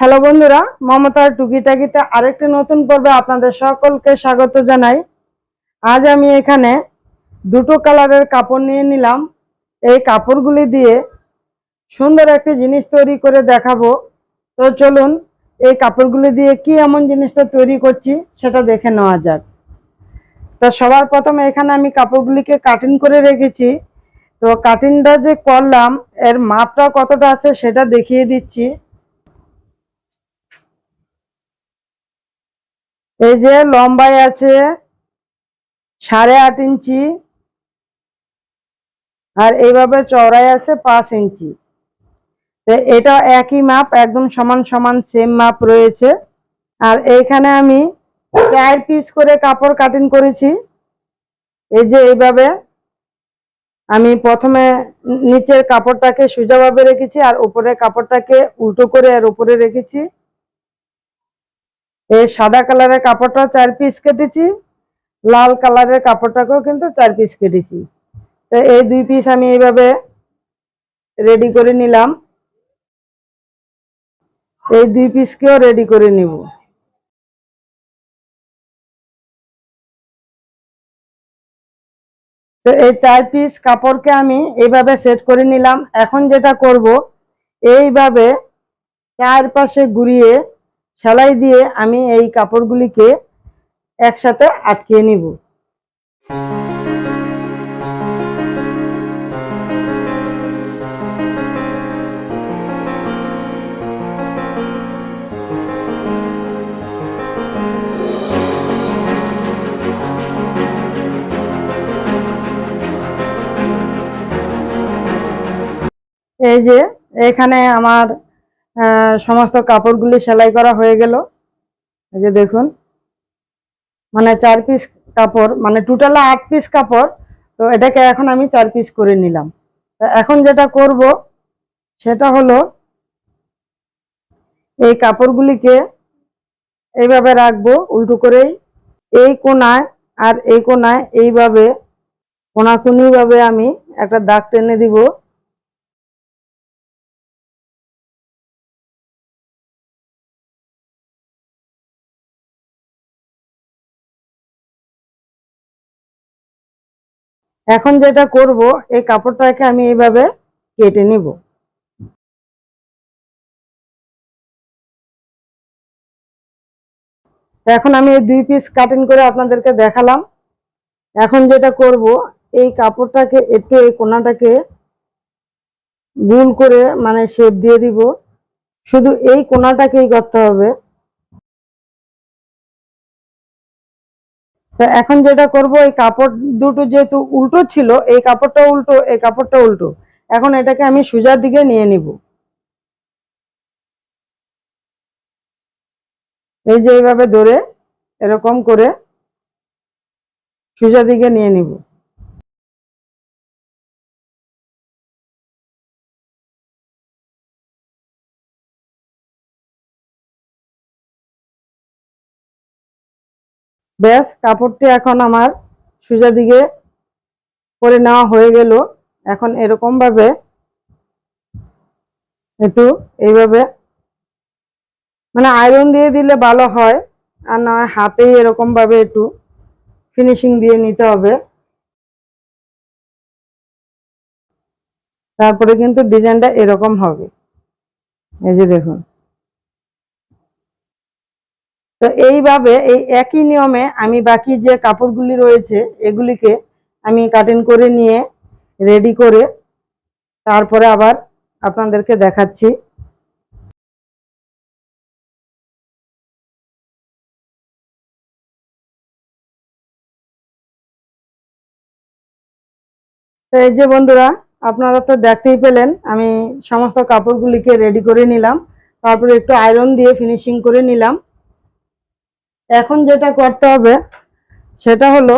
Hello বন্ধুরা, মমতার টুকিটাকিতে আরেকটি নতুন পর্বে আপনাদের সকলকে স্বাগত জানাই। আজ আমি এখানে দুটো কালারের কাপড় নিয়ে নিলাম। এই কাপড়গুলি দিয়ে সুন্দর একটি জিনিস তৈরি করে দেখাবো। তো চলুন, এই কাপড়গুলি দিয়ে কি এমন জিনিসটা তৈরি করছি সেটা দেখে নেওয়া যাক। তো সবার প্রথমে এখানে আমি কাপড়গুলিকে কাটিং করে রেখেছি। তো কাটিংটা যে করলাম, এর মাপটা কতটা আছে সেটা দেখিয়ে দিচ্ছি। এই যে লম্বায় আছে সাড়ে আট ইঞ্চি আর এইভাবে চওড়ায় আছে পাঁচ ইঞ্চি। এটা একই মাপ, একদম সমান সমান সেম মাপ রয়েছে। আর এইখানে আমি চার পিস করে কাপড় কাটিং করেছি। এই যে এইভাবে আমি প্রথমে নিচের কাপড়টাকে সোজাভাবে রেখেছি আর উপরের কাপড়টাকে উল্টো করে আর উপরে রেখেছি। এই সাদা কালারের কাপড়টাও চার পিস কেটেছি, লাল কালারের কাপড়টাকেও কিন্তু চার পিস কেটেছি। তো এই দুই পিস আমি এইভাবে রেডি করে নিলাম। এই দুই পিসকেও রেডি করে নিব। তো এই চার পিস কাপড়কে আমি এইভাবে সেট করে নিলাম। এখন যেটা করব, এইভাবে চারপাশে ঘুরিয়ে সেলাই দিয়ে আমি এই কাপড়গুলিকে একসাথে আটকিয়ে নিব। এই যে এখানে আমার সমস্ত কাপড়গুলি সেলাই করা হয়ে গেল। এই যে দেখুন মানে চার পিস কাপড় মানে টোটাল আট পিস কাপড়, তো এটাকে এখন আমি চার পিস করে নিলাম। এখন যেটা করব, সেটা হলো এই কাপড়গুলিকে এইভাবে রাখব, উল্টো করেই এই কোনায় আর এই কোনায় এইভাবে কোনাকুনিভাবে আমি একটা দাগ টেনে দিব। এখন যেটা করব, এই কাপড়টাকে আমি এইভাবে কেটে নিব। এখন আমি এই দুই পিস কাটিং করে আপনাদেরকে দেখালাম। এখন যেটা করব, এই কাপড়টাকে একটু এই কোনাটাকে গুল করে মানে শেপ দিয়ে দিব। শুধু এই কোনাটাকেই করতে হবে। তো এখন যেটা করব, এই কাপড় দুটো যেহেতু উল্টো ছিল, এই কাপড়টা উল্টো, এই কাপড়টা উল্টো। এখন এটাকে আমি সোজার দিকে নিয়ে নিব। এই যে এইভাবে ধরে এরকম করে সোজা দিকে নিয়ে নিব। ব্যাস, কাপড়টি এখন আমার সোজা দিকে করে নেওয়া হয়ে গেল। এখন এরকম ভাবে একটু এইভাবে মানে আয়রন দিয়ে দিলে ভালো হয়, আর না হাতেই এরকম ভাবে একটু ফিনিশিং দিয়ে নিতে হবে। তারপরে কিন্তু ডিজাইনটা এরকম হবে। এই যে দেখুন। তো এইভাবে এই একই নিয়মে আমি বাকি যে কাপড়গুলি রয়েছে, এগুলিকে আমি কাটিং করে নিয়ে রেডি করে তারপরে আবার আপনাদেরকে দেখাচ্ছি। তো এই যে বন্ধুরা, আপনারা তো দেখতেই পেলেন, আমি সমস্ত কাপড়গুলিকে রেডি করে নিলাম। তারপরে একটু আয়রন দিয়ে ফিনিশিং করে নিলাম। এখন যেটা করতে হবে, সেটা হলো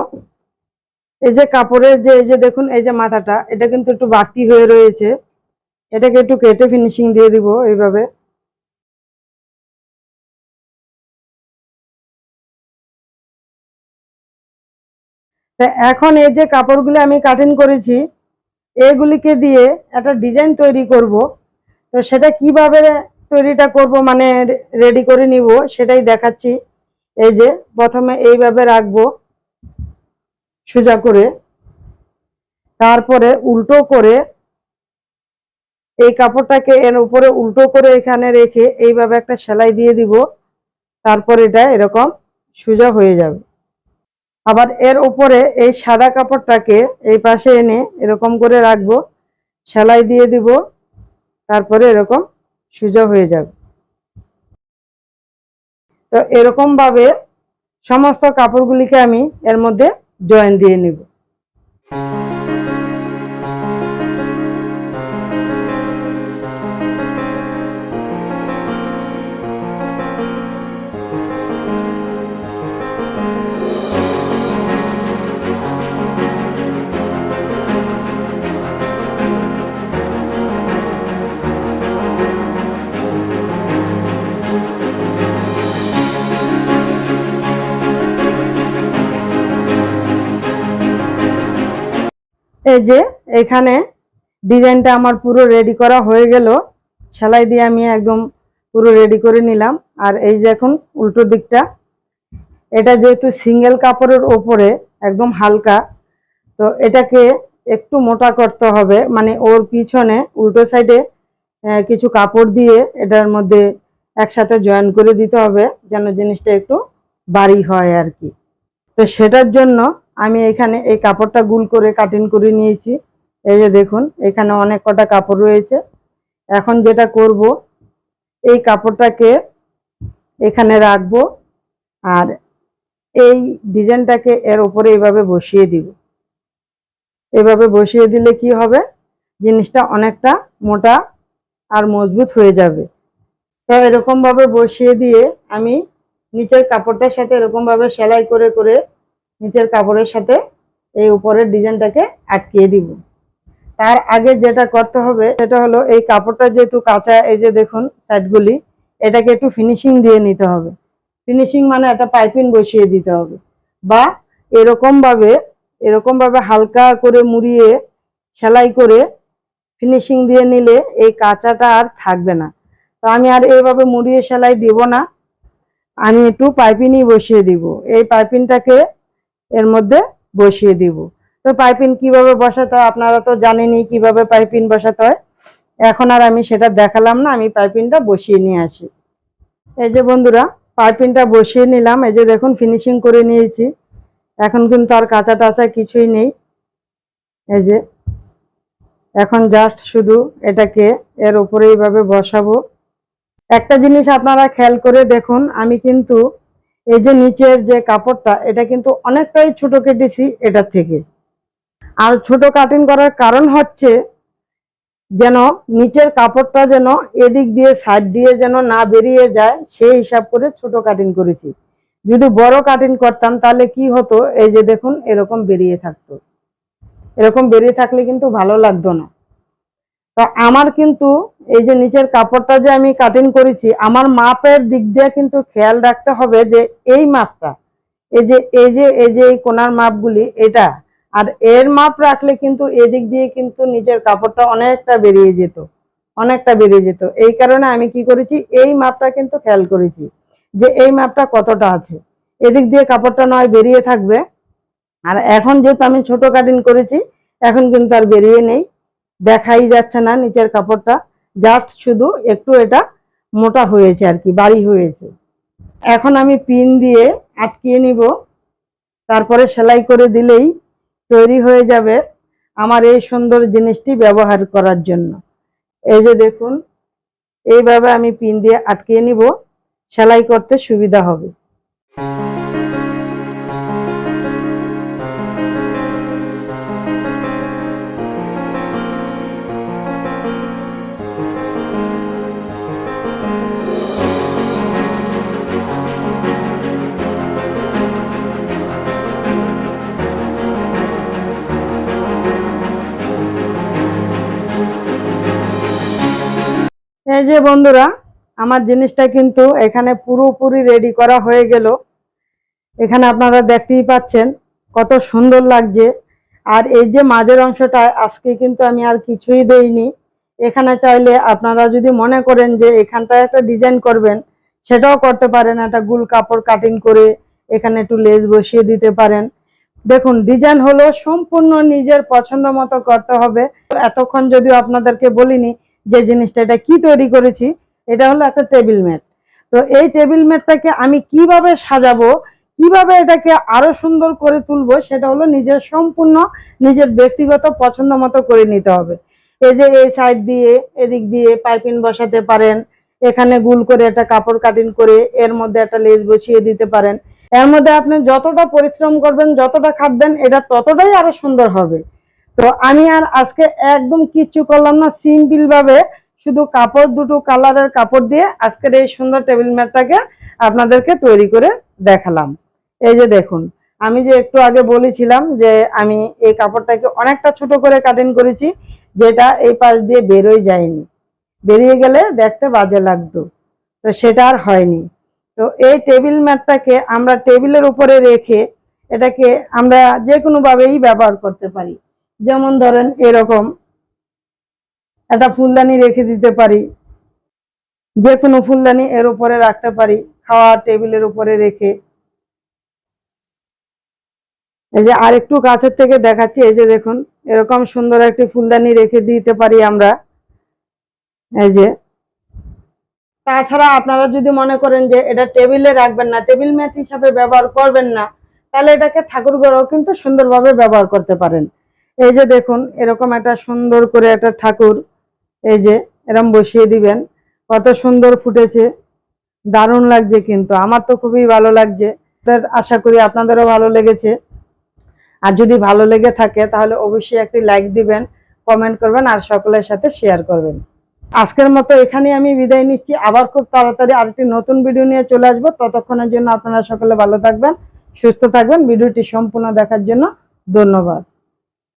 এই যে কাপড়ের যে, এই যে দেখুন, এই যে মাথাটা, এটা কিন্তু একটু বাকি হয়ে রয়েছে। এটাকে একটু কেটে ফিনিশিং দিয়ে দিব এইভাবে। এখন এই যে কাপড়গুলো আমি কাটিং করেছি, এগুলিকে দিয়ে একটা ডিজাইন তৈরি করব। তো সেটা কীভাবে তৈরিটা করব মানে রেডি করে নিব, সেটাই দেখাচ্ছি। এই যে প্রথমে এইভাবে রাখব সোজা করে। তারপরে উল্টো করে এই কাপড়টাকে এর উপরে উল্টো করে এখানে রেখে এইভাবে একটা সেলাই দিয়ে দিব। তারপর এটা এরকম সোজা হয়ে যাবে। আবার এর উপরে এই সাদা কাপড়টাকে এই পাশে এনে এরকম করে রাখব। সেলাই দিয়ে দিব। তারপরে এরকম সোজা হয়ে যাবে। তো এরকম ভাবে সমস্ত কাপড়গুলিকে আমি এর মধ্যে জয়েন দিয়ে নিব। এই যে, এখানে ডিজাইনটা আমার পুরো রেডি করা হয়ে গেল। সেলাই দিয়ে আমি একদম পুরো রেডি করে নিলাম। আর এই যে এখন উল্টো দিকটা, এটা যেহেতু সিঙ্গেল কাপড়ের ওপরে, একদম হালকা, তো এটাকে একটু মোটা করতে হবে। মানে ওর পিছনে উল্টো সাইডে কিছু কাপড় দিয়ে এটার মধ্যে একসাথে জয়েন করে দিতে হবে, যেন জিনিসটা একটু বাড়ি হয় আর কি। তো সেটার জন্য আমি এখানে এই কাপড়টা গুল করে কাটিং করে নিয়েছি। এই যে দেখুন, এখানে অনেক কটা কাপড় রয়েছে। এখন যেটা করব, এই কাপড়টাকে এখানে রাখব আর এই ডিজাইনটাকে এর উপরে এইভাবে বসিয়ে দিব। এভাবে বসিয়ে দিলে কি হবে? জিনিসটা অনেকটা মোটা আর মজবুত হয়ে যাবে। তো এরকমভাবে বসিয়ে দিয়ে আমি নিচের কাপড়টার সাথে এরকমভাবে সেলাই করে করে নিচের কাপড়ের সাথে এই উপরের ডিজাইনটাকে আটকিয়ে দিব। তার আগে যেটা করতে হবে, সেটা হলো এই কাপড়টা যেহেতু কাঁচা, এই যে দেখুন সাইডগুলি, এটাকে একটু ফিনিশিং দিয়ে নিতে হবে। ফিনিশিং মানে একটা পাইপিং বসিয়ে দিতে হবে বা এরকমভাবে এরকমভাবে হালকা করে মুড়িয়ে, সেলাই করে ফিনিশিং দিয়ে নিলে এই কাঁচাটা আর থাকবে না। তো আমি আর এইভাবে মুড়িয়ে সেলাই দিব না। আমি একটু পাইপিনই বসিয়ে দিব। এই পাইপিনটাকে মধ্যে বসিয়ে দিব। তো পাইপিন কীভাবে বসাতে হয় আপনারা তো জানেনই কীভাবে পাইপিন বসাতে হয়। এখন আর আমি সেটা দেখালাম না, আমি পাইপিনটা বসিয়ে নিয়ে আসি। এই যে বন্ধুরা পাইপিনটা বসিয়ে নিলাম। এই যে দেখুন ফিনিশিং করে নিয়েছি। এখন কিন্তু আর কাঁচা টাচা কিছুই নেই। এই যে, এখন জাস্ট শুধু এটাকে এর উপরে এইভাবে বসাবো। একটা জিনিস আপনারা খেয়াল করে দেখুন, আমি কিন্তু এই যে নিচের যে কাপড়টা, এটা কিন্তু অনেকটাই ছোট কেটেছি এটা থেকে। আর ছোট কাটিং করার কারণ হচ্ছে যেন নিচের কাপড়টা যেন এদিক দিয়ে সাইড দিয়ে যেন না বেরিয়ে যায়, সেই হিসাব করে ছোট কাটিং করেছি। যদি বড় কাটিং করতাম, তাহলে কি হতো? এই যে দেখুন, এরকম বেরিয়ে থাকতো। এরকম বেরিয়ে থাকলে কিন্তু ভালো লাগতো না। তা আমার কিন্তু এই যে নিচের কাপড়টা যে আমি কাটিং করেছি, আমার মাপের দিক দিয়ে কিন্তু খেয়াল রাখতে হবে যে এই মাপটা, এই যে এই যে এই যে এই কোনার মাপগুলি, এটা, আর এর মাপ রাখলে কিন্তু এদিক দিয়ে কিন্তু নিচের কাপড়টা অনেকটা বেরিয়ে যেত, অনেকটা বেরিয়ে যেত। এই কারণে আমি কি করেছি, এই মাপটা কিন্তু খেয়াল করেছি যে এই মাপটা কতটা আছে। এদিক দিয়ে কাপড়টা নয়, বেরিয়ে থাকবে। আর এখন যেহেতু আমি ছোট কাটিং করেছি, এখন কিন্তু আর বেরিয়ে নেই। দেখাই যাচ্ছে না নিচের কাপড়টা। জাস্ট শুধু একটু এটা মোটা হয়েছে আর কি, বাড়ি হয়েছে। এখন আমি পিন দিয়ে আটকিয়ে নিব। তারপরে সেলাই করে দিলেই তৈরি হয়ে যাবে আমার এই সুন্দর জিনিসটি ব্যবহার করার জন্য। এই যে দেখুন, এইভাবে আমি পিন দিয়ে আটকিয়ে নিব। সেলাই করতে সুবিধা হবে। এই যে বন্ধুরা, আমার জিনিসটা কিন্তু এখানে পুরোপুরি রেডি করা হয়ে গেল। এখানে আপনারা দেখতেই পাচ্ছেন কত সুন্দর লাগছে। আর এই যে মাঝের অংশটা, আজকে কিন্তু আমি আর কিছুই দেইনি। এখানে চাইলে আপনারা যদি মনে করেন যে এখানটায় একটা ডিজাইন করবেন, সেটাও করতে পারেন। একটা গুল কাপড় কাটিং করে এখানে একটু লেস বসিয়ে দিতে পারেন। দেখুন ডিজাইন হলো সম্পূর্ণ নিজের পছন্দ মতো করতে হবে। এতক্ষণ যদিও আপনাদেরকে বলিনি যে জিনিসটা, এটা কি তৈরি করেছি, এটা হলো একটা টেবিল ম্যাট তো এই টেবিল ম্যাটটাকে আমি কীভাবে সাজাবো, কীভাবে এটাকে আরও সুন্দর করে তুলবো, সেটা হলো নিজের সম্পূর্ণ নিজের ব্যক্তিগত পছন্দ মতো করে নিতে হবে। এই যে এই সাইড দিয়ে, এদিক দিয়ে পাইপিং বসাতে পারেন, এখানে গুল করে একটা কাপড় কাটিং করে এর মধ্যে একটা লেস বসিয়ে দিতে পারেন। এর মধ্যে আপনি যতটা পরিশ্রম করবেন, যতটা খাটবেন, এটা ততটাই আরও সুন্দর হবে। তো আমি আর আজকে একদম কিচ্ছু করলাম না সিম্পল ভাবে শুধু কাপড়, দুটো কালারের কাপড় দিয়ে আজকের এই সুন্দর টেবিল ম্যাটটাকে আপনাদেরকে তৈরি করে দেখালাম। এই যে দেখুন, আমি যে একটু আগে বলেছিলাম যে আমি এই কাপড়টাকে অনেকটা ছোট করে কাটিং করেছি, যেটা এই পাশ দিয়ে বেরোয় যায়নি। বেরিয়ে গেলে দেখতে বাজে লাগতো, তো সেটা আর হয়নি। তো এই টেবিল ম্যাটটাকে আমরা টেবিলের উপরে রেখে এটাকে আমরা যে কোনোভাবেই ব্যবহার করতে পারি। যেমন ধরেন এরকম একটা ফুলদানি রেখে দিতে পারি যে কোনো ফুলদানি এর উপরে রাখতে পারি খাওয়া টেবিলের উপরে রেখে। এই যে আরেকটু কাছের থেকে দেখাচ্ছি, এই যে দেখুন, এরকম সুন্দর একটি ফুলদানি রেখে দিতে পারি আমরা। এই যে, তাছাড়া আপনারা যদি মনে করেন যে এটা টেবিলে রাখবেন না, টেবিল ম্যাট হিসাবে ব্যবহার করবেন না, তাহলে এটাকে ঠাকুর ঘরেও কিন্তু সুন্দরভাবে ব্যবহার করতে পারেন। এই যে দেখুন, এরকম একটা সুন্দর করে একটা ঠাকুর, এই যে এরকম বসিয়ে দিবেন। কত সুন্দর ফুটেছে, দারুণ লাগছে কিন্তু। আমার তো খুবই ভালো লাগছে। আশা করি আপনাদেরও ভালো লেগেছে। আর যদি ভালো লেগে থাকে, তাহলে অবশ্যই একটি লাইক দিবেন কমেন্ট করবেন, আর সকলের সাথে শেয়ার করবেন। আজকের মতো এখানে আমি বিদায় নিচ্ছি। আবার খুব তাড়াতাড়ি আরেকটি নতুন ভিডিও নিয়ে চলে আসব। ততক্ষণের জন্য আপনারা সকলে ভালো থাকবেন, সুস্থ থাকবেন। ভিডিওটি সম্পূর্ণ দেখার জন্য ধন্যবাদ।